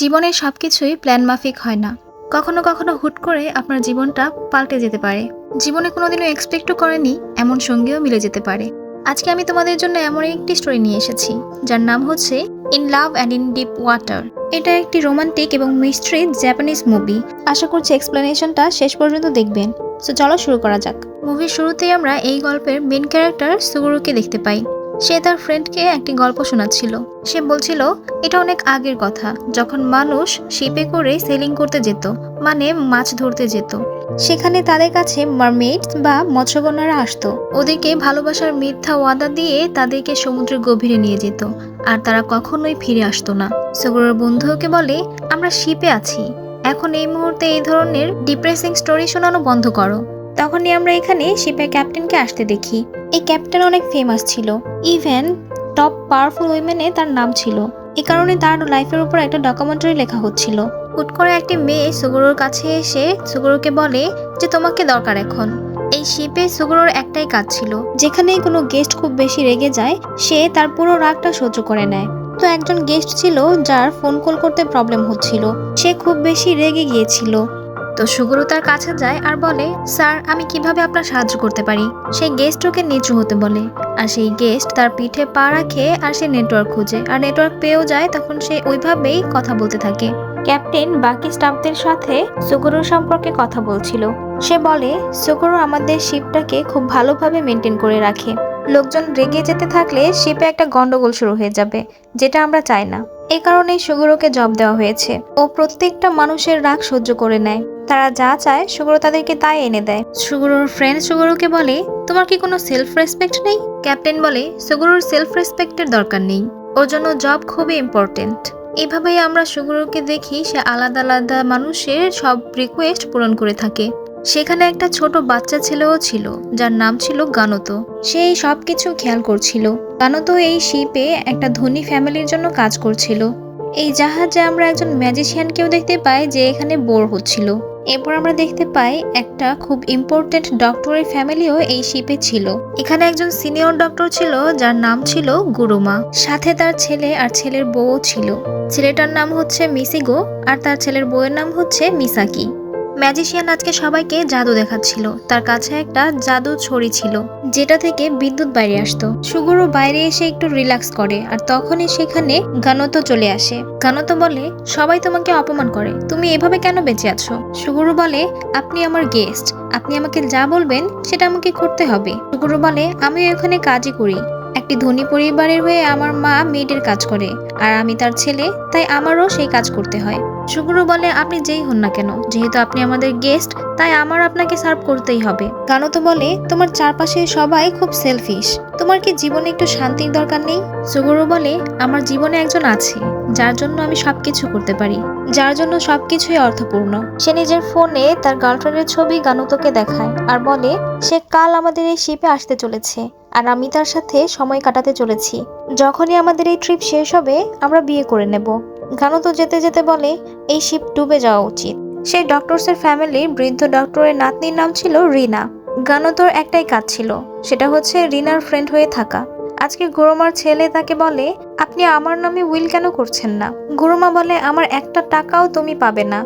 জীবনের সবকিছুই প্ল্যান মাফিক হয় না। কখনো কখনো হুট করে আপনার জীবনটা পাল্টে যেতে পারে। জীবনে কোনোদিনও এক্সপেক্টও করেনি, এমন সঙ্গেও মিলে যেতে পারে। আজকে আমি তোমাদের জন্য এমন একটি স্টোরি নিয়ে এসেছি, যার নাম হচ্ছে in love and in deep water এটা একটি রোমান্টিক এবং মিস্ট্রি জাপানিজ মুভি আশা করছি এক্সপ্লেনেশনটা শেষ পর্যন্ত দেখবেন। সো চলো শুরু করা যাক। মুভির শুরুতেই আমরা এই গল্পের মেন ক্যারেক্টার সুগুরুকে দেখতে পাই। সে তার ফ্রেন্ডকে একটি গল্প শোনাচ্ছিল। সে বলছিল, এটা অনেক আগের কথা। যখন মানুষ শিপে করে সেলিং করতে যেত মানে মাছ ধরতে যেত, সেখানে তাদের কাছে মারমেড বা মৎস্যকন্যারা আসতো। ওদেরকে ভালোবাসার মিথ্যা ওয়াদা দিয়ে তাদেরকে সমুদ্রের গভীরে নিয়ে যেত, আর তারা কখনোই ফিরে আসতো না। সুগুরুর বন্ধু ওকে বলে, আমরা শিপে আছি। এখন এই মুহূর্তে এই ধরনের ডিপ্রেসিং স্টোরি শোনানো বন্ধ করো। তখনই আমরা এখানে শিপের ক্যাপ্টেনকে আসতে দেখি। এই ক্যাপ্টেন অনেক ফেমাস ছিল। ইভেন টপ পাওয়ারফুল উইমেনে তার নাম ছিল। এই কারণে তার লাইফের উপর একটা ডকুমেন্টারি লেখা হচ্ছিল। হুট করে একটি মেয়ে সুগুরুর কাছে এসে সুগুরুকে বলে যে, তোমাকে দরকার এখন। এই শিপে সুগুরুর একটাই কাজ ছিল। যেখানেই কোনো গেস্ট খুব বেশি রেগে যায়, সে তার পুরো রাগটা সহ্য করে নেয়। তো একজন গেস্ট ছিল যার ফোন কল করতে প্রবলেম হচ্ছিল। সে খুব বেশি রেগে গিয়েছিল। তো সুগুরু তার কাছে যায় আর বলে, স্যার, আমি কীভাবে আপনার সাহায্য করতে পারি? সেই গেস্ট ওকে নিচু হতে বলে। আর সেই গেস্ট তার পিঠে পা রাখে আর সে নেটওয়ার্ক খুঁজে। আর নেটওয়ার্ক পেয়েও যায় তখন সে ওইভাবেই কথা বলতে থাকে। ক্যাপ্টেন বাকি স্টাফদের সাথে সুগুরুর সম্পর্কে কথা বলছিল। সে বলে, সুগুরু আমাদের শিপটাকে খুব ভালোভাবে মেনটেন করে রাখে। লোকজন রেগে যেতে থাকলে শিপে একটা গন্ডগোল শুরু হয়ে যাবে, যেটা আমরা চাই না। এ কারণেই সুগুরুকে জব দেওয়া হয়েছে। ও প্রত্যেকটা মানুষের রাগ সহ্য করে নেয়। তারা যা চায়, সুগুরু তাদেরকে তাই এনে দেয়। সুগুরুর ফ্রেন্ড সুগুরুকে বলে, তোমার কি কোনো সেলফ রেসপেক্ট নেই? ক্যাপ্টেন বলে, সুগুরুর সেলফ রেসপেক্টের দরকার নেই। ওর জন্য জব খুবই ইম্পর্টেন্ট এভাবেই আমরা সুগুরুকে দেখি, সে আলাদা আলাদা মানুষের সব রিকোয়েস্ট পূরণ করে থাকে। সেখানে একটা ছোট বাচ্চা ছেলেও ছিল, যার নাম ছিল গানত। সে সব কিছু খেয়াল করছিল। গানত এই শিপে একটা ধনী ফ্যামিলির জন্য কাজ করছিল। এই জাহাজে আমরা একজন ম্যাজিশিয়ানকেও দেখতে পাই, যে এখানে বোর হচ্ছিল। এরপর আমরা দেখতে পাই একটা খুব ইম্পর্টেন্ট ডক্টরের ফ্যামিলিও এই শিপে ছিল। এখানে একজন সিনিয়র ডক্টর ছিল, যার নাম ছিল গুরুমা। সাথে তার ছেলে আর ছেলের বউও ছিল। ছেলেটার নাম হচ্ছে মিসিগো, আর তার ছেলের বউয়ের নাম হচ্ছে মিসাকি। ম্যাজিশিয়ান আজকে সবাইকে জাদু দেখাচ্ছিল। তার কাছে একটা জাদু ছড়ি ছিল, যেটা থেকে বিদ্যুৎ বাইরে আসতো। সুগুরু বাইরে এসে একটু রিল্যাক্স করে, আর তখনই সেখানে গানত চলে আসে। গানত বলে, সবাই তোমাকে অপমান করে, তুমি এভাবে কেন বেঁচে আছো? সুগুরু বলে, আপনি আমার গেস্ট আপনি আমাকে যা বলবেন, সেটা আমাকে করতে হবে। সুগুরু বলে, আমিও এখানে কাজই করি। একটি ধনী পরিবারের হয়ে আমার মা মেয়েদের কাজ করে, আর আমি তার ছেলে, তাই আমারও সেই কাজ করতে হয়। সুগুরু বলে, আপনি যেই হন না কেন? যেহেতু আপনি আমাদের গেস্ট তাই আমার আপনাকে সার্ভ করতেই হবে। গানো তো বলে, তোমার চারপাশে সবাই খুব সেলফিশ তোমার কি জীবনে একটু শান্তির দরকার নেই? সুগুরু বলে, আমার জীবনে একজন আছে, যার জন্য আমি সবকিছু করতে পারি। যার জন্য সবকিছুই অর্থপূর্ণ। সে নিজের ফোনে তার গার্লফ্রেন্ডের ছবি গানুতোকে দেখায়, আর বলে, সে কাল আমাদের এই শিপে আসতে চলেছে। আর আমি তার সাথে সময় কাটাতে চলেছি। যখনই আমাদের এই ট্রিপ শেষ হবে, আমরা বিয়ে করে নেব। গানুতো যেতে যেতে বলে, এই শিপ ডুবে যাওয়া উচিত। সেই ডক্টরসের ফ্যামিলির বৃদ্ধ ডক্টরের নাতনির নাম ছিল রিনা। গানুতোর একটাই কাজ ছিল, সেটা হচ্ছে রিনার ফ্রেন্ড হয়ে থাকা। আজকে গুরুমার ছেলে তাকে বলে, আপনি আমার নামে উইল কেন করছেন না? গুরুমা বলে, আমার একটা টাকাও তুমি পাবে না।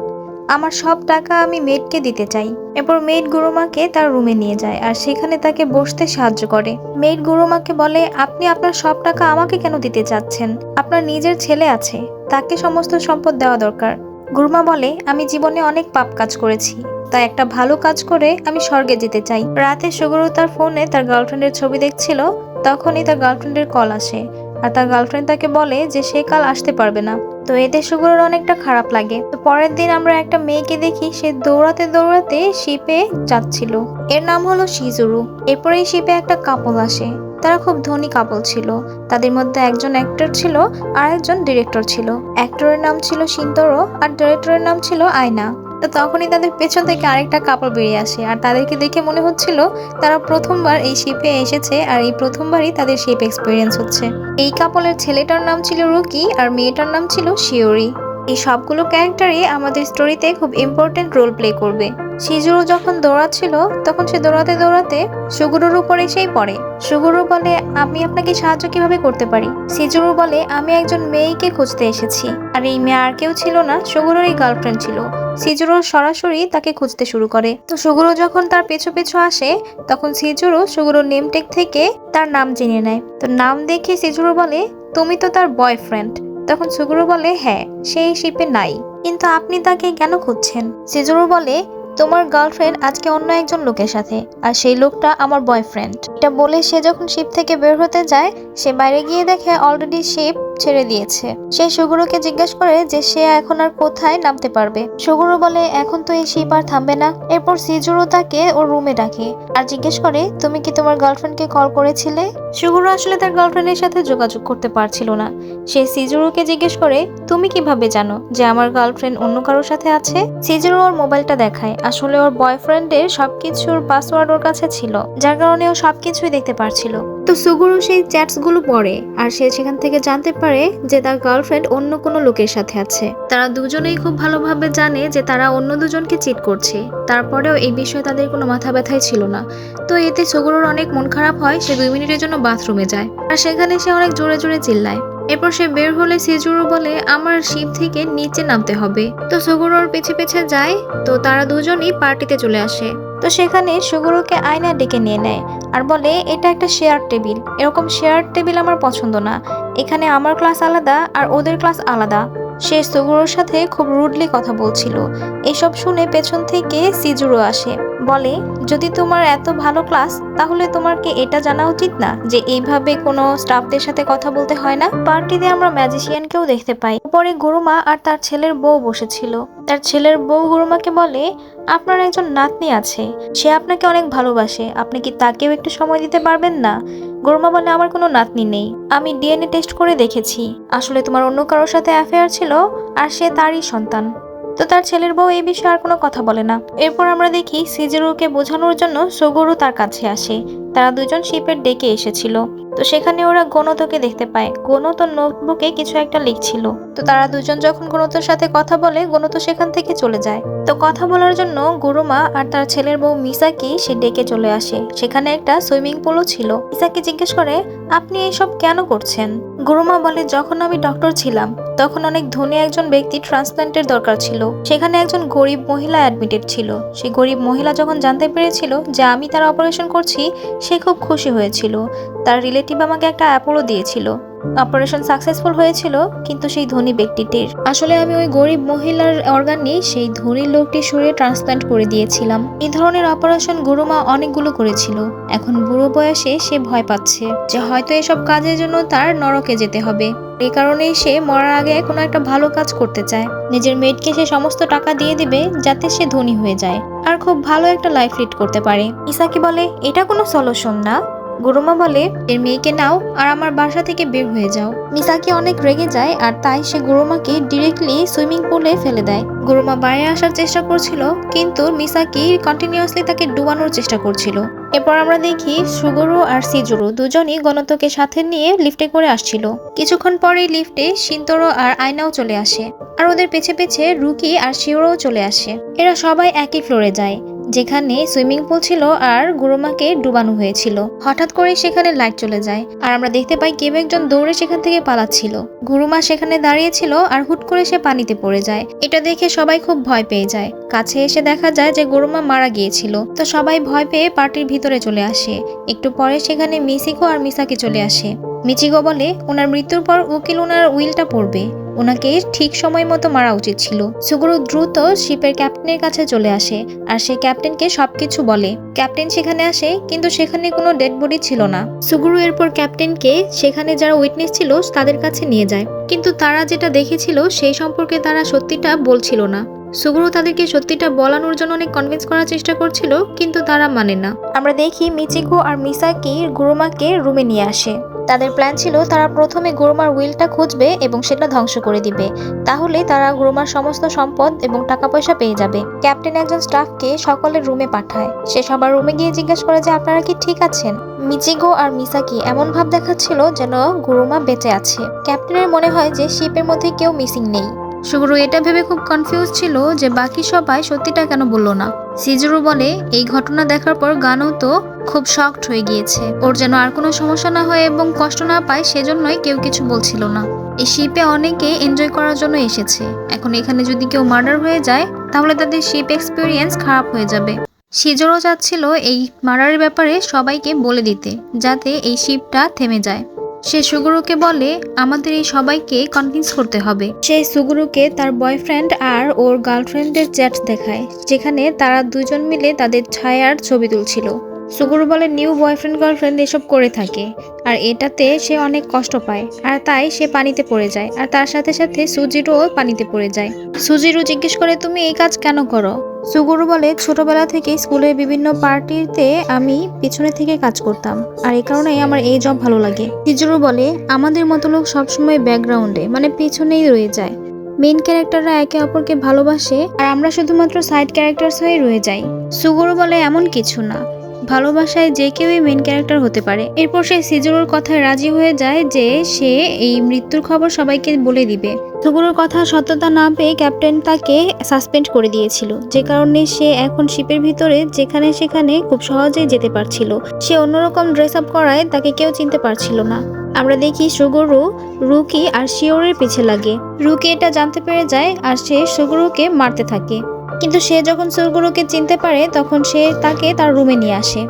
আমার সব টাকা আমি মেডকে দিতে চাই। এরপর মেড গুরুমাকে তার রুমে নিয়ে যায় আর সেখানে তাকে বসতে সাহায্য করে। মেড গুরুমাকে বলে, আপনি আপনার সব টাকা আমাকে কেন দিতে চাচ্ছেন? আপনার নিজের ছেলে আছে, তাকে সমস্ত সম্পদ দেওয়া দরকার। গুরুমা বলে, আমি জীবনে অনেক পাপ কাজ করেছি, তাই একটা ভালো কাজ করে আমি স্বর্গে যেতে চাই। রাতে সুগুরু তার ফোনে তার গার্লফ্রেন্ডের ছবি দেখছিল, তখনই তার গার্লফ্রেন্ডের কল আসে। আর তার গার্লফ্রেন্ড তাকে বলে যে সে কাল আসতে পারবে না। তো এতে সুগুরুর অনেকটা খারাপ লাগে। তো পরের দিন আমরা একটা মেয়েকে দেখি, সে দৌড়াতে দৌড়াতে শিপে যাচ্ছিল। এর নাম হলো শিজুরু। এরপরে এই শিপে একটা কাপল আসে। তারা খুব ধনী কাপল ছিল। তাদের মধ্যে একজন অ্যাক্টর ছিল আর একজন ডিরেক্টর ছিল। অ্যাক্টরের নাম ছিল সিন্তরো আর ডিরেক্টরের নাম ছিল আয়না। তো তখনই তাদের পেছন থেকে আরেকটা কাপড় বেরিয়ে আসে। আর তাদেরকে দেখে মনে হচ্ছিল তারা প্রথমবার এই শিপে এসেছে আর এই প্রথমবারই তাদের শিপ এক্সপিরিয়েন্স হচ্ছে। এই কাপলের ছেলেটার নাম ছিল রুকি আর মেয়েটার নাম ছিল শিওরি। এই সবগুলো ক্যারেক্টারই আমাদের স্টোরিতে খুব ইম্পর্টেন্ট রোল প্লে করবে। সিজুরু যখন দৌড়াচ্ছিল, তখন সে দৌড়াতে দৌড়াতে সুগুরুর উপর এসেই পড়ে। সুগুরু বলে, আমি আপনাকে সাহায্য কীভাবে করতে পারি? সিজুরু বলে, আমি একজন মেয়েকে খুঁজতে এসেছি। আর এই মেয়ে আর কেউ ছিল না সুগুরুর এই গার্লফ্রেন্ড ছিল। সিজুরু সরাসরি তাকে খুঁজতে শুরু করে। তো সুগুরু যখন তার পেছু পেছু আসে, তখন সিজুরু সুগুরুর নেমটেক থেকে তার নাম জেনে নেয়। তো নাম দেখে সিজুরু বলে, তুমি তো তার বয়ফ্রেন্ড তখন সুগুরু বলে হ্যাঁ সেই শিপে নাই। কিন্তু আপনি তাকে কেন খুঁজছেন? সিজুরু বলে, তোমার গার্লফ্রেন্ড আজকে অন্য একজন লোকের সাথে, আর সেই লোকটা আমার বয়ফ্রেন্ড এটা বলে সে যখন শিপ থেকে বের হতে যায়, সে বাইরে গিয়ে দেখে অলরেডি শিপ ছেড়ে দিয়েছে। সে সুগুরুকে জিজ্ঞেস করে যে সে এখন আর কোথায় নামতে পারবে। সুগুরু বলে, এখন তো এই শিপ আর থামবে না। এরপর সিজুরু তাকে ওর রুমে ডাকে আর জিজ্ঞেস করে, তুমি কি তোমার গার্লফ্রেন্ডকে কল করেছিলে? সুগুরু আসলে তার গার্লফ্রেন্ডের সাথে যোগাযোগ করতে পারছিল না। সে সিজুরুকে জিজ্ঞেস করে, তুমি কীভাবে জানো যে আমার গার্লফ্রেন্ড অন্য কারোর সাথে আছে? সিজুরু ওর মোবাইলটা দেখায়। আসলে ওর বয়ফ্রেন্ডের সবকিছুর পাসওয়ার্ড ওর কাছে ছিল, যার কারণে ও সবকিছুই দেখতে পারছিল। তো সুগুরু সেই চ্যাটসগুলো পড়ে আর সে সেখান থেকে জানতে পারে যে তার গার্লফ্রেন্ড অন্য কোনো লোকের সাথে আছে। তারা দুজনেই খুব ভালোভাবে জানে যে তারা অন্য দুজনকে চিট করছে। তারপরেও এই বিষয়ে তাদের কোনো মাথা ব্যথাই ছিল না। তো এতে সুগুরুর অনেক মন খারাপ হয়, সে দুই মিনিটের জন্য বাথরুমে যায়। আর সেখানে সে অনেক জোরে জোরে চিল্লায়। এরপর সে বের হলে সিজুরু বলে, আমার শিপ থেকে নিচে নামতে হবে। তো সুগুরু ওর পিছে পিছে যায়, তো তারা দুজনই পার্টিতে চলে আসে। তো সেখানে সুগুরুকে আয়না ডেকে নিয়ে নেয় আর বলে, এটা একটা শেয়ার টেবিল এরকম শেয়ার টেবিল আমার পছন্দ না। এখানে আমার ক্লাস আলাদা আর ওদের ক্লাস আলাদা। সে সুগুরুর সাথে খুব রুডলি কথা বলছিল। এসব শুনে পেছন থেকে সিজুরু আসে। বলে, যদি তোমার এত ভালো ক্লাস তাহলে তোমার কি এটা জানা উচিত না যে এইভাবে কোনো স্টাফদের সাথে কথা বলতে হয় না? পার্টিতে আমরা ম্যাজিশিয়ানকেও দেখতে পাই। পরে গুরুমা আর তার ছেলের বউ বসেছিল। তার ছেলের বউ গুরুমাকে বলে আপনার একজন নাতনি আছে, সে আপনাকে অনেক ভালোবাসে, আপনি কি তাকেও একটু সময় দিতে পারবেন না? গরমা বলে, আমার কোনো নাতনি নেই, আমি ডিএনএ টেস্ট করে দেখেছি, আসলে তোমার অন্য কারোর সাথে অ্যাফেয়ার ছিল আর সে তারই সন্তান। তো তার ছেলের বউ এই বিষয়ে আর কোনো কথা বলে না। এরপর আমরা দেখি সিজেরুকে বোঝানোর জন্য সগরু তার কাছে আসে। তারা দুজন শিপের ডেকে এসেছিল। তো সেখানে ওরা গণতকে দেখতে পায়। গণত নোটবুকে কিছু একটা লিখছিল। তো তারা দুজন যখন গণতর সাথে কথা বলে, গণত সেখান থেকে চলে যায়। তো কথা বলার জন্য গুরুমা আর তার ছেলের বউ মিসাকি সে ডেকে চলে আসে। সেখানে একটা সুইমিং পুলও ছিল। মিসাকি জিজ্ঞেস করে, আপনি এইসব কেন করছেন? গুরুমা বলে, যখন আমি ডক্টর ছিলাম, তখন অনেক ধনী একজন ব্যক্তি ট্রান্সপ্লান্টের দরকার ছিল। সেখানে একজন গরিব মহিলা অ্যাডমিটেড ছিল। সেই গরিব মহিলা যখন জানতে পেরেছিল যে আমি তার অপারেশন করছি, সে খুব খুশি হয়েছিল। তার রিলেটিভ আমাকে একটা অ্যাপোলো দিয়েছিল। অপারেশন সাকসেসফুল হয়েছিল কিন্তু সেই ধনী ব্যক্তিটির। আসলে আমি ওই গরিব মহিলার অর্গান নিয়ে সেই ধনী লোকটির শরীরে ট্রান্সপ্লান্ট করে দিয়েছিলাম। এই ধরনের অপারেশন গুরুমা অনেকগুলো করেছিল। এখন বুড়ো বয়সে সে ভয় পাচ্ছে যে হয়তো এসব কাজের জন্য তার নরকে যেতে হবে। এই কারণেই সে মরার আগে কোনো একটা ভালো কাজ করতে চায়। নিজের মেয়েটকে সে সমস্ত টাকা দিয়ে দিবে যাতে সে ধনী হয়ে যায়। আর খুব ভালো একটা লাইফ লিড করতে পারে। ইসাকি বলে এটা কোনো সলিউশন না। গুরুমা বলে, এর মেয়েকে নাও আর আমার বাসা থেকে বের হয়ে যাও। মিসাকে অনেক রেগে যায় আর তাই সে গুরুমাকে ডিরেক্টলি সুইমিং পুলে ফেলে দেয়। গুরুমা বাইরে আসার চেষ্টা করছিল, কিন্তু মিসাকি কন্টিনিউয়াসলি তাকে ডুবানোর চেষ্টা করছিল। এরপর আমরা দেখি সুগরু আর সিজুরু দুজনই গণতকে সাথে নিয়ে লিফটে করে আসছিল। কিছুক্ষণ পরেই লিফটে সিন্তরো আর আয়নাও চলে আসে, আর ওদের পেছে পেছে রুকি আর শিওরও চলে আসে। এরা সবাই একই ফ্লোরে যায়। যেখানে সুইমিং পুল ছিল আর গুরুমাকে ডুবানো হয়েছিল। হঠাৎ করে সেখানে লাইট চলে যায়। আর আমরা দেখতে পাই কেউ একজন দৌড়ে সেখান থেকে পালাচ্ছিল। গুরুমা সেখানে দাঁড়িয়েছিল আর হুট করে সে পানিতে পড়ে যায়। এটা দেখে সবাই খুব ভয় পেয়ে যায়। কাছে এসে দেখা যায় যে গুরুমা মারা গিয়েছিল। তো সবাই ভয় পেয়ে পার্টির ভিতরে চলে আসে। একটু পরে সেখানে মিসিকো আর মিসাকে চলে আসে। মিচিগো বলে, ওনার মৃত্যুর পর উকিল ওনার উইলটা পড়বে। ওনাকে ঠিক সময় মতো মারা উচিত ছিল। সুগুরু দ্রুত শিপের ক্যাপ্টেনের কাছে চলে আসে আর সে ক্যাপ্টেনকে সবকিছু বলে। ক্যাপ্টেন সেখানে আসে, কিন্তু সেখানে কোনো ডেড বডি ছিল না। সুগুরু এরপর ক্যাপ্টেনকে সেখানে যারা উইটনেস ছিল তাদের কাছে নিয়ে যায়। কিন্তু তারা যেটা দেখেছিল সেই সম্পর্কে তারা সত্যিটা বলছিল না। সুগুরু তাদেরকে সত্যিটা বলানোর জন্য অনেক কনভিন্স করার চেষ্টা করছিল, কিন্তু তারা মানে না। আমরা দেখি মিচিকো আর মিসাকি গুরুমাকে রুমে নিয়ে আসে। তাদের প্ল্যান ছিল তারা প্রথমে গ্রোমার উইলটা খুঁজবে এবং সেটা ধ্বংস করে দিবে। তাহলে তারা গ্রোমার সমস্ত সম্পদ এবং টাকা পয়সা পেয়ে যাবে। ক্যাপ্টেন একজন স্টাফকে সকলের রুমে পাঠায়। সে সবার রুমে গিয়ে জিজ্ঞেস করে যে, আপনারা কি ঠিক আছেন? মিচিগো আর মিসাকি এমন ভাব দেখাচ্ছিল যেন গুরুমা বেঁচে আছে। ক্যাপ্টেনের মনে হয় যে, শিপের মধ্যে কেউ মিসিং নেই। সুগুরু এটা ভেবে খুব কনফিউজ ছিল যে বাকি সবাই সত্যিটা কেন বলল না। সিজুরু বলে, এই ঘটনা দেখার পর গানও তো খুব শক্ট হয়ে গিয়েছে। ওর যেন আর কোনো সমস্যা না হয় এবং কষ্ট না পায় সেজন্যই কেউ কিছু বলছিল না। এই শিপে অনেকে এনজয় করার জন্য এসেছে। এখন এখানে যদি কেউ মার্ডার হয়ে যায়, তাহলে তাদের শিপ এক্সপিরিয়েন্স খারাপ হয়ে যাবে। সিজোরও চাচ্ছিল এই মার্ডারের ব্যাপারে সবাইকে বলে দিতে, যাতে এই শিপটা থেমে যায়। সে সুগুরুকে বলে, আমাদের এই সবাইকে কনভিন্স করতে হবে। সে সুগুরুকে তার বয়ফ্রেন্ড আর ওর গার্লফ্রেন্ডের চ্যাট দেখায়, যেখানে তারা দুজন মিলে তাদের ছায়ার ছবি তুলছিল। সুগুরু বলে নিউ বয়ফ্রেন্ড, গার্লফ্রেন্ড এসব করে থাকে। আর এটাতে সে অনেক কষ্ট পায়। আর তাই সে পানিতে পড়ে যায়। আর তার সাথে সাথে সুজিরও পানিতে পড়ে যায়। সুজিরু জিজ্ঞেস করে, তুমি এই কাজ কেন করো? সুগুরু বলে ছোটবেলা থেকে স্কুলের বিভিন্ন পার্টিতে আমি পিছনে থেকে কাজ করতাম। আর এই কারণেই আমার এই জব ভালো লাগে। হিজুরু বলে, আমাদের মতো লোক সবসময় ব্যাকগ্রাউন্ডে মানে পিছনেই রয়ে যায়। মেইন ক্যারেক্টাররা একে অপরকে ভালোবাসে, আর আমরা শুধুমাত্র সাইড ক্যারেক্টার্স হয়ে রয়ে যাই। সুগুরু বলে, এমন কিছু না। ভালোবাসায় যে কেউই মেন ক্যারেক্টার হতে পারে। এরপর সে সিজুরুর কথায় রাজি হয়ে যায় যে সে এই মৃত্যুর খবর সবাইকে বলে দিবে। সুগুরুর কথা সত্যতা না পেয়ে ক্যাপ্টেন তাকে সাসপেন্ড করে দিয়েছিল। যে কারণে সে এখন শিপের ভিতরে, যেখানে সেখানে খুব সহজেই যেতে পারছিল। সে অন্যরকম ড্রেস আপ করায় তাকে কেউ চিনতে পারছিল না। আমরা দেখি সুগুরু, রুকি আর শিওরের পিছে লাগে। রুকি এটা জানতে পেরে যায় আর সে সুগুরুকে মারতে থাকে। কিন্তু সে যখন সুগুরুকে চিনতে পারে, তখন সে তাকে তার রুমে নিয়ে আসে।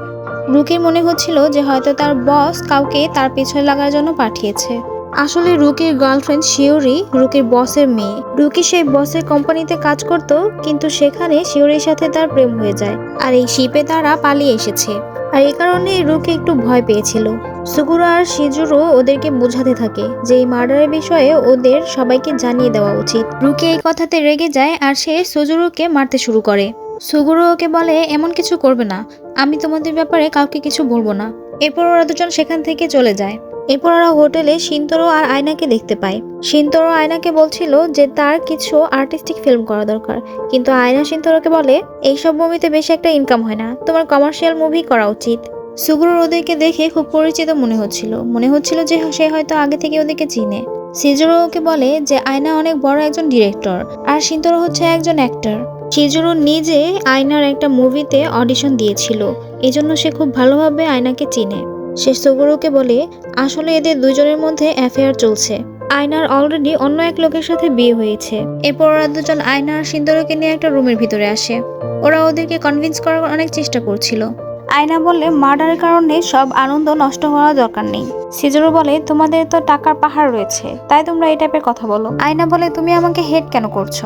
রুকির মনে হচ্ছিল যে হয়তো তার বস কাউকে তার পেছনে লাগার জন্য পাঠিয়েছে। আসলে রুকির গার্লফ্রেন্ড শিওরি রুকির বসের মেয়ে। রুকি সেই বসের কোম্পানিতে কাজ করত, কিন্তু সেখানে শিওরির সাথে তার প্রেম হয়ে যায়। আর এই শিপে তারা পালিয়ে এসেছে। আর এই কারণে রুকি একটু ভয় পেয়েছিল। সুগুরু আর শিজুরু ওদেরকে বোঝাতে থাকে যে এই মার্ডারের বিষয়ে ওদের সবাইকে জানিয়ে দেওয়া উচিত। রুকি এই কথাতে রেগে যায় আর সে সুজুরুকে মারতে শুরু করে। সুগুরু ওকে বলে, এমন কিছু করবে না। আমি তোমাদের ব্যাপারে কাউকে কিছু বলব না। এরপর ওরা দুজন সেখান থেকে চলে যায়। এরপর ওরা হোটেলে সিন্তরো আর আয়নাকে দেখতে পায়। সিন্তরো আয়নাকে বলছিল যে তার কিছু আর্টিস্টিক ফিল্ম করা দরকার। কিন্তু আয়না সিন্তরোকে বলে, এইসব মুভিতে বেশি একটা ইনকাম হয় না। তোমার কমার্শিয়াল মুভি করা উচিত। সুগুরুর ওদেরকে দেখে খুব পরিচিত মনে হচ্ছিল। মনে হচ্ছিল যে সে হয়তো আগে থেকে ওদেরকে চিনে। সিজুরো ওকে বলে যে আয়না অনেক বড় একজন ডিরেক্টর, আর সিন্তরো হচ্ছে একজন অ্যাক্টর। সিজুরো নিজে আয়নার একটা মুভিতে অডিশন দিয়েছিল, এজন্য সে খুব ভালোভাবে আয়নাকে চিনে। সে সুগুরুকে বলে, আসলে এদের দুজনের মধ্যে অ্যাফেয়ার চলছে। আয়নার অলরেডি অন্য এক লোকের সাথে বিয়ে হয়েছে। এরপর ওরা দুজন আয়না আর সিন্দুরকে নিয়ে একটা রুমের ভিতরে আসে। ওরা ওদেরকে কনভিন্স করার অনেক চেষ্টা করছিল। আয়না বললে, মার্ডারের কারণে সব আনন্দ নষ্ট হওয়ার দরকার নেই। সিজুরু বলে, তোমাদের তো টাকার পাহাড় রয়েছে, তাই তোমরা এই টাইপের কথা বলো। আয়না বলে, তুমি আমাকে হেট কেন করছ?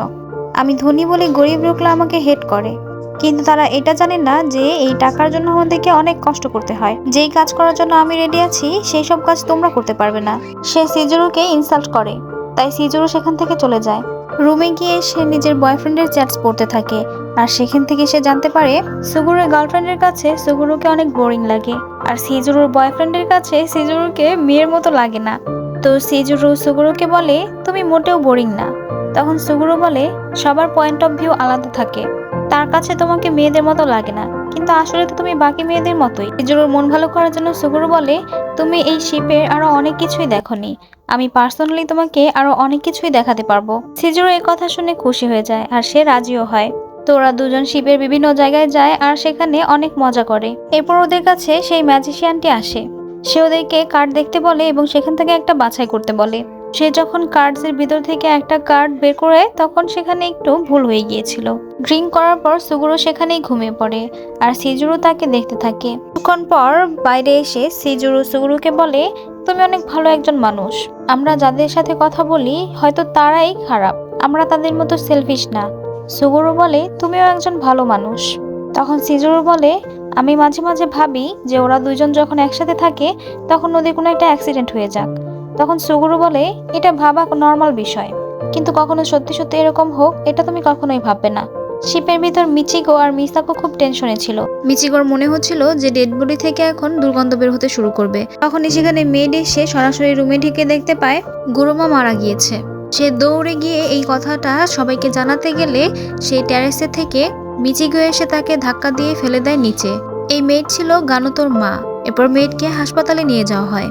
আমি ধনী বলে, গরিব লোকরা আমাকে হেট করে। কিন্তু তারা এটা জানে না যে, এই টাকার জন্য আমাদেরকে অনেক কষ্ট করতে হয়। যেই কাজ করার জন্য আমি রেডি আছি, সেই সব কাজ তোমরা করতে পারবে না। সে সিজুরুকে ইনসাল্ট করে। তাই সিজুরু সেখান থেকে চলে যায়। রুমে গিয়ে সে নিজের বয়ফ্রেন্ডের চ্যাটস পড়তে থাকে। আর সেখান থেকে সে জানতে পারে সুগুরুর গার্লফ্রেন্ডের কাছে সুগুরুকে অনেক বোরিং লাগে। আর সিজুরুর বয়ফ্রেন্ডের কাছে সিজুরুকে মেয়ের মতো লাগে না। তো সিজুরু সুগুরুকে বলে, তুমি মোটেও বোরিং না। তখন সুগুরু বলে, সবার পয়েন্ট অফ ভিউ আলাদা থাকে। তার কাছে তোমাকে মেয়েদের মতো লাগে না। কিন্তু আসলে তো তুমি বাকি মেয়েদের মতোই। সিজুরুর মন ভালো করার জন্য সুগুরু বলে, তুমি এই শিপের আরও অনেক কিছুই দেখনি। আমি পার্সোনালি তোমাকে আরও অনেক কিছুই দেখাতে পারব। সিজুরু এই কথা শুনে খুশি হয়ে যায় আর সে রাজিও হয়। তো ওরা দুজন শিবের বিভিন্ন জায়গায় যায় আর সেখানে অনেক মজা করে। এরপর ওদের কাছে সেই ম্যাজিশিয়ানটি আসে। সে ওদেরকে কার্ড দেখতে বলে এবং সেখান থেকে একটা বাছাই করতে বলে। সে যখন কার্ডসের ভিতর থেকে একটা কার্ড বের করে তখন সেখানে একটু ভুল হয়ে গিয়েছিল। ড্রিঙ্ক করার পর সুগুরু সেখানেই ঘুমিয়ে পড়ে আর সিজুরু তাকে দেখতে থাকে। কিছুক্ষণ পর বাইরে এসে সিজুরু সুগুরুকে বলে, তুমি অনেক ভালো একজন মানুষ। আমরা যাদের সাথে কথা বলি, হয়তো তারাই খারাপ। আমরা তাদের মতো সেলফিশ না। সুগুরু বলে, তুমিও একজন ভালো মানুষ। তখন সিজুরু বলে, আমি মাঝে মাঝে ভাবি যে ওরা দুজন যখন একসাথে থাকে, তখন ওদের কোনো একটা অ্যাক্সিডেন্ট হয়ে যাক। তখন সুগুরু বলে, এটা ভাবা নর্মাল বিষয়। কিন্তু কখনো সত্যি সত্যি এরকম হোক, এটা তুমি কখনোই ভাববে না। শিপের ভিতর মিচিগো আর মিসাকো খুব টেনশনে ছিল। মিচিগোর মনে হচ্ছিল যে ডেড বডি থেকে এখন দুর্গন্ধ বের হতে শুরু করবে। তখনই সেখানে মেড এসে সরাসরি রুমে ঢেকে দেখতে পায়, গুরুমা মারা গিয়েছে। সে দৌড়ে গিয়ে এই কথাটা সবাইকে জানাতে গেলে সেই ট্যারেসে থেকে মিচিগো এসে তাকে ধাক্কা দিয়ে ফেলে দেয় নিচে। এই মেয়েট ছিল গানতোর মা। এরপর মেয়েটকে হাসপাতালে নিয়ে যাওয়া হয়।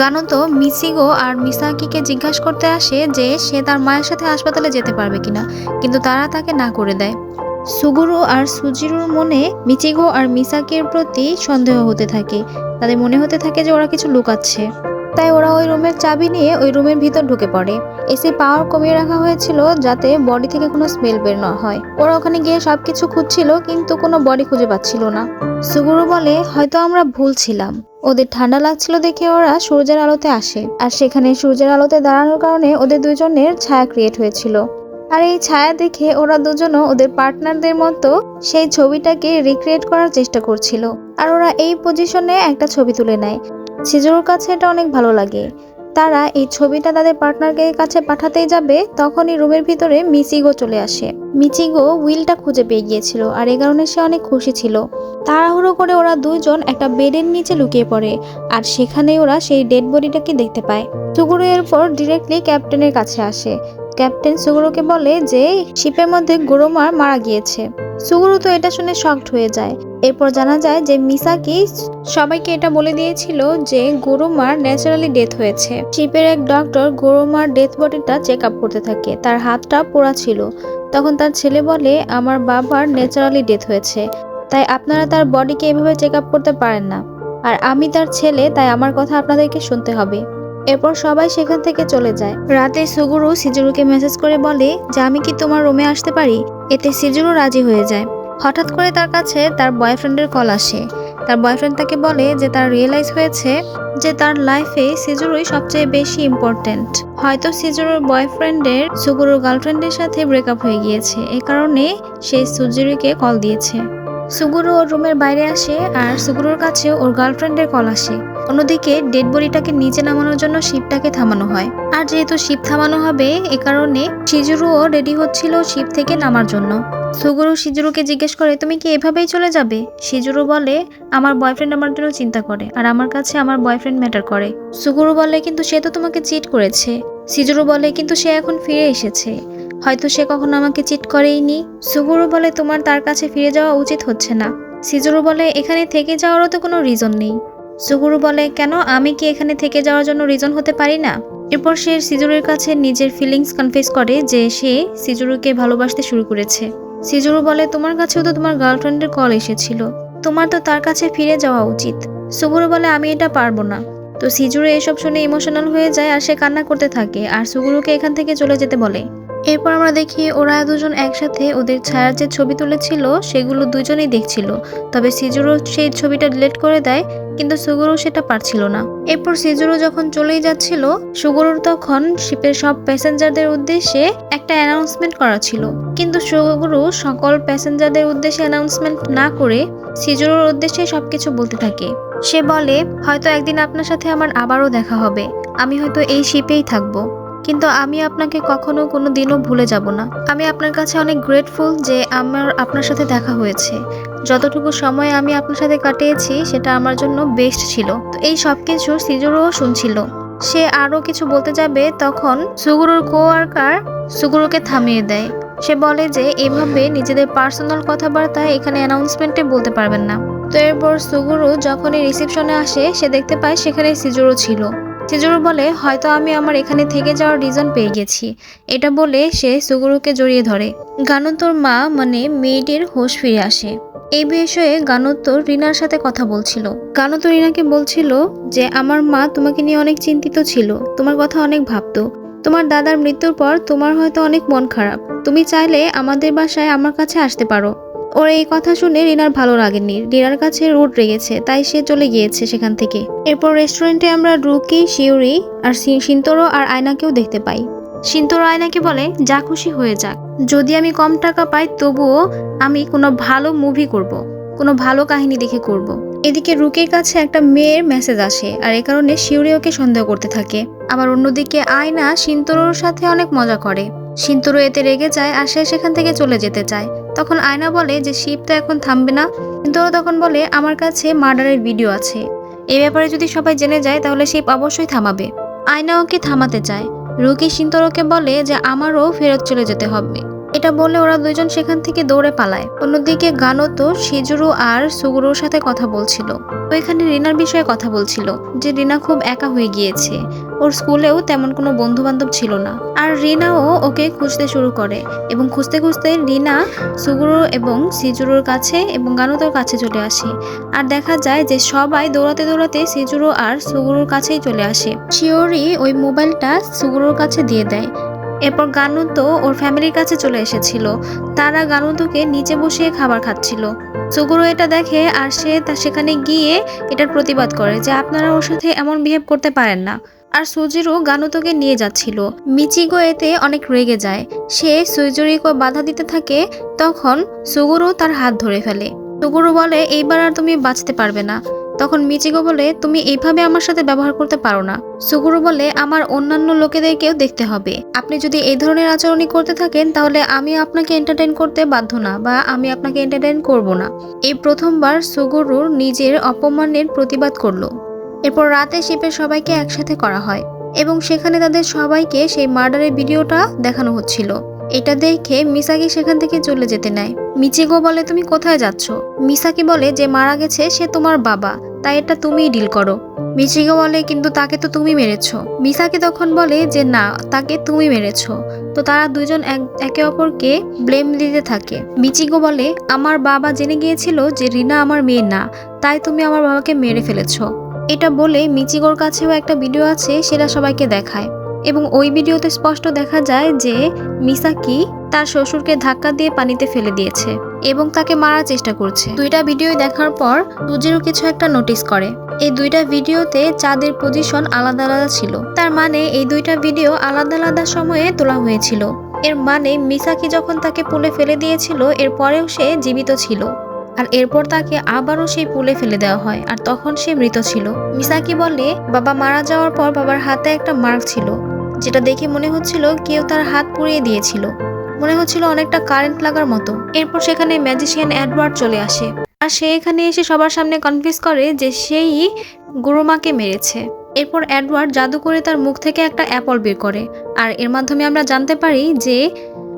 গানত মিসিগো আর মিসাকিকে জিজ্ঞাসা করতে আসে যে সে তার মায়ের সাথে হাসপাতালে যেতে পারবে কিনা, কিন্তু তারা তাকে না করে দেয়। সুগুরু আর সুজিরুর মনে মিচিগো আর মিসাকির প্রতি সন্দেহ হতে থাকে। তাদের মনে হতে থাকে যে ওরা কিছু লুকাচ্ছে। তাই ওরা ওই রুমের চাবি নিয়ে ওই রুমের ভিতর ঢুকে পড়ে। এসি পাওয়ার কমিয়ে রাখা হয়েছিল যাতে বডি থেকে কোনো স্মেল বের না হয়। ওরা ওখানে গিয়ে সবকিছু খুঁজছিল, কিন্তু কোনো বডি খুঁজে পাচ্ছিল না। সুগুরু বলে, হয়তো আমরা ভুল ছিলাম। ওদের ঠান্ডা লাগছিল দেখে ওরা সূর্যের আলোতে আসে। আর সেখানে সূর্যের আলোতে দাঁড়ানোর কারণে ওদের দুজনের ছায়া ক্রিয়েট হয়েছিল। আর এই ছায়া দেখে ওরা দুজনও ওদের পার্টনারদের মতো সেই ছবিটাকে রিক্রিয়েট করার চেষ্টা করছিল। আর ওরা এই পজিশনে একটা ছবি তুলে নেয়। সিজুর কাছে এটা অনেক ভালো লাগে। তারা এই ছবিটা তাদের পার্টনারকে কাছে পাঠাতেই যাবে, তখনই রুমের ভিতরে মিচিগো চলে আসে। মিচিগো উইলটা খুঁজে পেয়ে গিয়েছিল, আর এই কারণে সে অনেক খুশি ছিল। তাড়াহুড়ো করে ওরা দুইজন একটা বেডের নিচে লুকিয়ে পড়ে, আর সেখানেই ওরা সেই ডেড বডিটাকে দেখতে পায়। সুগুরু এরপর ডিরেক্টলি ক্যাপ্টেনের কাছে আসে। ক্যাপ্টেন সুগুরুকে বলে যে, শিপের মধ্যে গুরুমার মারা গিয়েছে। সুগুরু তো এটা শুনে শকড হয়ে যায়। এরপর জানা যায় যে, মিসাকি সবাইকে এটা বলে দিয়েছিল যে, গরুমার ন্যাচারালি ডেথ হয়েছে। শিপের এক ডক্টর গরুমার ডেথ বডিটা চেক আপ করতে থাকে। তার হাতটা পোড়া ছিল। তখন তার ছেলে বলে, আমার বাবার ন্যাচারালি ডেথ হয়েছে। তাই আপনারা তার বডিকে এভাবে চেক আপ করতে পারেন না। আর আমি তার ছেলে, তাই আমার কথা আপনাদেরকে শুনতে হবে। এরপর সবাই সেখান থেকে চলে যায়। রাতে সুগুরু সিজুরুকে মেসেজ করে বলে, যে আমি কি তোমার রুমে আসতে পারি? এতে সিজুরু রাজি হয়ে যায়। হঠাৎ করে তার কাছে তার বয়ফ্রেন্ডের কল আসে। তার বয়ফ্রেন্ড তাকে বলে যে তার রিয়েলাইজ হয়েছে যে তার লাইফে সিজুরুই সবচেয়ে বেশি ইম্পর্ট্যান্ট হয়তো সিজুরুর বয়ফ্রেন্ডের সুগুরুর গার্লফ্রেন্ডের সাথে ব্রেকআপ হয়ে গিয়েছে। এ কারণে সে সুজুরুকে কল দিয়েছে। সুগুরু ওর রুমের বাইরে আসে আর সুগুরুর কাছে ওর গার্লফ্রেন্ডের কল আসে। অন্যদিকে ডেড বডিটাকে নিচে নামানোর জন্য শিপটাকে থামানো হয়। আর যেহেতু শিপ থামানো হবে, এ কারণে শিজুরুও রেডি হচ্ছিল শিপ থেকে নামার জন্য। সুগুরু শিজুরুকে জিজ্ঞেস করে, তুমি কি এভাবেই চলে যাবে? শিজুরু বলে, আমার বয়ফ্রেন্ড আমার জন্য চিন্তা করে, আর আমার কাছে আমার বয়ফ্রেন্ড ম্যাটার করে। সুগুরু বলে, কিন্তু সে তো তোমাকে চিট করেছে। সিজুরু বলে, কিন্তু সে এখন ফিরে এসেছে। হয়তো সে কখনো আমাকে চিট করেইনি। সুগুরু বলে, তোমার তার কাছে ফিরে যাওয়া উচিত হচ্ছে না। সিজুরু বলে, এখানে থেকে যাওয়ারও তো কোনো রিজন নেই। সুগুরু বলে, কেন? আমি কি এখানে থেকে যাওয়ার জন্য রিজন হতে পারি না? এরপর সে সিজুরের কাছে নিজের ফিলিংস কনফেস করে যে সে সিজুরুকে ভালোবাসতে শুরু করেছে। সিজুরু বলে, তোমার কাছেও তো তোমার গার্লফ্রেন্ডের কল এসেছিল। তোমার তো তার কাছে ফিরে যাওয়া উচিত। সুগুরু বলে, আমি এটা পারব না। তো সিজুরু এসব শুনে ইমোশনাল হয়ে যায় আর সে কান্না করতে থাকে। আর সুগুরুকে এখান থেকে চলে যেতে বলে। এরপর আমরা দেখি ওরা দুজন একসাথে ওদের ছায়ার যে ছবি তুলেছিল, সেগুলো দুজনেই দেখছিল। তবে সিজুরু সেই ছবিটা ডিলিট করে দেয়, কিন্তু সুগুরু সেটা পারছিল না। এরপর সিজুরু যখন চলেই যাচ্ছিল, সুগুরুর তখন শিপের সব প্যাসেঞ্জারদের উদ্দেশ্যে একটা অ্যানাউন্সমেন্ট করা ছিল। কিন্তু সুগুরু সকল প্যাসেঞ্জারদের উদ্দেশ্যে অ্যানাউন্সমেন্ট না করে সিজুরুর উদ্দেশ্যে সবকিছু বলতে থাকে। সে বলে, হয়তো একদিন আপনার সাথে আমার আবারও দেখা হবে। আমি হয়তো এই শিপেই থাকব। কিন্তু আমি আপনাকে কখনো কোনো দিনও ভুলে যাব না। আমি আপনার কাছে অনেক গ্রেটফুল যে আমার আপনার সাথে দেখা হয়েছে। যতটুকু সময় আমি আপনার সাথে কাটিয়েছি, সেটা আমার জন্য বেস্ট ছিল। তো এই সব কিছু সিজুরও শুনছিল। সে আরও কিছু বলতে যাবে তখন সুগুরুর কোয়ার্কার সুগুরুকে থামিয়ে দেয়। সে বলে যে, এভাবে নিজেদের পার্সোনাল কথাবার্তা এখানে অ্যানাউন্সমেন্টে বলতে পারবেন না। তো এরপর সুগুরু যখন এই রিসেপশনে আসে, সে দেখতে পায় সেখানে সিজুরও ছিল। সিজুরু বলে, হয়তো আমি আমার এখানে থেকে যাওয়ার রিজন পেয়ে গেছি। এটা বলে সে সুগুরুকে জড়িয়ে ধরে। গানুতোর মা মানে মেয়েটির হোশ ফিরে আসে। এই বিষয়ে গানুতো রিনার সাথে কথা বলছিল। গানুতো রিনাকে বলছিল যে, আমার মা তোমাকে নিয়ে অনেক চিন্তিত ছিল। তোমার কথা অনেক ভাবতো। তোমার দাদার মৃত্যুর পর তোমার হয়তো অনেক মন খারাপ। তুমি চাইলে আমাদের বাসায় আমার কাছে আসতে পারো। ওর এই কথা শুনে রিনার ভালো লাগেনি। রিনার কাছে রুট রেগেছে তাই সে চলে গিয়েছে সেখান থেকে। এরপর রেস্টুরেন্টে আমরা রুকি, শিউরি আর সিন্তরো আর আয়নাকেও দেখতে পাই। শিন্তরো আয়নাকে বলে, যা খুশি হয়ে যাক। যদি আমি কম টাকা পাই, তবুও আমি কোনো ভালো মুভি করব। কোনো ভালো কাহিনী দেখে করব। এদিকে রুকির কাছে একটা মেয়ের মেসেজ আসে, আর এ কারণে শিউরি ওকে সন্দেহ করতে থাকে। আবার অন্যদিকে আয়না শিন্তরোর সাথে অনেক মজা করে। শিন্তরো এতে রেগে যায় আর সে সেখান থেকে চলে যেতে চায়। তখন আয়না বলে যে, শিব তো এখন থামবে না। কিন্তু ও তখন বলে, আমার কাছে মার্ডারের ভিডিও আছে। এ ব্যাপারে যদি সবাই জেনে যায়, তাহলে শিব অবশ্যই থামাবে। আয়না ওকে থামাতে চায়। রুকি সিন্তরোকে বলে যে, আমারও ফেরত চলে যেতে হবে। এটা বলে ওরা দুইজন সেখান থেকে দৌড়ে পালায়। অন্যদিকে গানও তো সিজুরু আর সুগুরুর সাথে কথা বলছিল। ও এখানে রিনার বিষয়ে কথা বলছিল যে রিনা খুব একা হয়ে গিয়েছে। ওর স্কুলেও তেমন কোনো বন্ধু বান্ধব ছিল না। আর রিনাও ওকে খুঁজতে শুরু করে এবং খুঁজতে খুঁজতে রিনা সুগুরু এবং সিজুরুর কাছে এবং গানুতোর কাছে চলে আসে। আর দেখা যায় যে সবাই দৌড়াতে দৌড়াতে সিজুরু আর সুগুরুর কাছেই চলে আসে। শিওরি ওই মোবাইলটা সুগুরুর কাছে দিয়ে দেয়। এরপর গানুতো ওর ফ্যামিলির কাছে চলে এসেছিল। তারা গানুতোকে নিচে বসিয়ে খাবার খাচ্ছিল। সুগুরু এটা দেখে আর সে তা সেখানে গিয়ে এটার প্রতিবাদ করে যে আপনারা ওর সাথে এমন বিহেভ করতে পারেন না। আর সুজিরও গানুতোকে নিয়ে যাচ্ছিল। মিচিগো এতে অনেক রেগে যায়। সে সুইজুরিকে বাধা দিতে থাকে, তখন সুগুরু তার হাত ধরে ফেলে। সুগুরু বলে, এইবার আর তুমি বাঁচতে পারবে না। তখন মিচিগো বলে, তুমি এইভাবে আমার সাথে ব্যবহার করতে পারো না। সুগুরু বলে, আমার অন্যান্য লোকেদেরকেও দেখতে হবে। আপনি যদি এই ধরনের আচরণই করতে থাকেন, তাহলে আমি আপনাকে এন্টারটেইন করতে বাধ্য না বা আমি আপনাকে এন্টারটেইন করব না। এই প্রথমবার সুগুরুর নিজের অপমানের প্রতিবাদ করল। এরপর রাতে শিপের সবাইকে একসাথে করা হয় এবং সেখানে তাদের সবাইকে সেই মার্ডারের ভিডিওটা দেখানো হচ্ছিল। এটা দেখে মিসাকি সেখান থেকে চলে যেতে নেয়। মিচিগো বলে, তুমি কোথায় যাচ্ছ? মিসাকি বলে, যে মারা গেছে সে তোমার বাবা, তাই এটা তুমিই ডিল করো। মিচিগো বলে, কিন্তু তাকে তো তুমি মেরেছ। মিসাকি তখন বলে, যে না, তাকে তুমি মেরেছ। তো তারা দুজন এক- অপরকে ব্লেম দিতে থাকে। মিচিগো বলে, আমার বাবা জেনে গিয়েছিল যে রিনা আমার মেয়ে না, তাই তুমি আমার বাবাকে মেরে ফেলেছ। এটা বলে মিচিগোর কাছেও একটা ভিডিও আছে, সেটা সবাইকে দেখায়। এবং ওই ভিডিওতে স্পষ্ট দেখা যায় যে মিসাকি তার শ্বশুরকে ধাক্কা দিয়ে পানিতে ফেলে দিয়েছে এবং তাকে মারার চেষ্টা করছে। দুইটা ভিডিও দেখার পর তুজিরও কিছু একটা নোটিস করে। এই দুইটা ভিডিওতে চাঁদের পজিশন আলাদা আলাদা ছিল। তার মানে এই দুইটা ভিডিও আলাদা আলাদা সময়ে তোলা হয়েছিল। এর মানে মিসাকি যখন তাকে পুলে ফেলে দিয়েছিল এর পরেও সে জীবিত ছিল। আর এরপর তাকে আবারও সেই পুলে ফেলে দেওয়া হয় আর তখন সে মৃত ছিল। মিসাকি বলে, বাবা মারা যাওয়ার পর বাবার হাতে একটা মার্ক ছিল। যেটা দেখে মনে হচ্ছিল কেউ তার হাত পুড়িয়ে দিয়েছিল। মনে হচ্ছিল অনেকটা কারেন্ট লাগার মতো। এরপর সেখানে ম্যাজিশিয়ান অ্যাডওয়ার্ড চলে আসে। আর সে এখানে এসে সবার সামনে কনফিউজ করে যে সেই গুরুমাকে মেরেছে। এরপর অ্যাডওয়ার্ড জাদু করে তার মুখ থেকে একটা অ্যাপল বের করে। আর এর মাধ্যমে আমরা জানতে পারি যে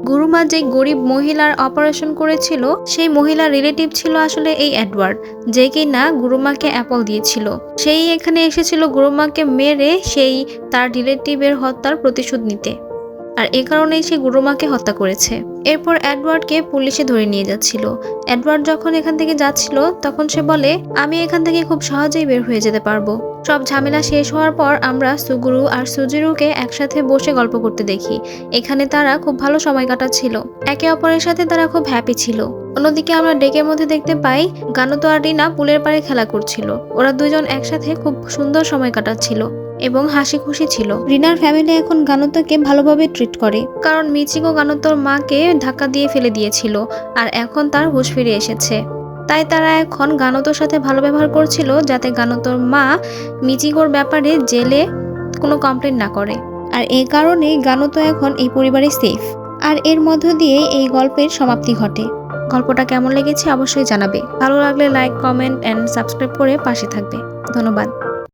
গুরুমা যে গরিব মহিলার অপারেশন করেছিল, সেই মহিলার রিলেটিভ ছিল আসলে এই অ্যাডওয়ার্ড যে কিনা গুরুমাকে অ্যাপল দিয়েছিল। সেই এখানে এসেছিল গুরুমাকে মেরে সেই তার রিলেটিভের হত্যার প্রতিশোধ নিতে। আর এ কারণেই সে গুরুমাকে হত্যা করেছে। এরপর এডওয়ার্ডকে পুলিশে ধরে নিয়ে যাচ্ছিল। এডওয়ার্ড যখন এখান থেকে যাচ্ছিল, তখন সে বলে, আমি এখান থেকে খুব সহজেই বের হয়ে যেতে পারব। সব ঝামেলা শেষ হওয়ার পর আমরা সুগুরু আর সুজিরুকে একসাথে বসে গল্প করতে দেখি। এখানে তারা খুব ভালো সময় কাটাচ্ছিল। একে অপরের সাথে তারা খুব হ্যাপি ছিল। অন্যদিকে আমরা ডেকের মধ্যে দেখতে পাই, গানত আর রিনা পুলের পাড়ে খেলা করছিল। ওরা দুজন একসাথে খুব সুন্দর সময় কাটাচ্ছিল। এবং হাসি খুশি ছিল। রিনার ফ্যামিলি এখন গানতকে ভালোভাবে ট্রিট করে। কারণ মিচিকো গানতর মাকে ধাক্কা দিয়ে ফেলে দিয়েছিল আর এখন তার হুঁশ ফিরে এসেছে। তাই তারা এখন গানতর সাথে ভালো ব্যবহার করছিল যাতে গানতর মা মিচিকোর ব্যাপারে জেলে কোনো কমপ্লেন না করে। আর এই কারণেই গানত এখন এই পরিবারে সেফ আর এর মধ্য দিয়ে এই গল্পের সমাপ্তি ঘটে। গল্পটা কেমন লেগেছে অবশ্যই জানাবে। ভালো লাগলে লাইক কমেন্ট অ্যান্ড সাবস্ক্রাইব করে পাশে থাকবে। ধন্যবাদ।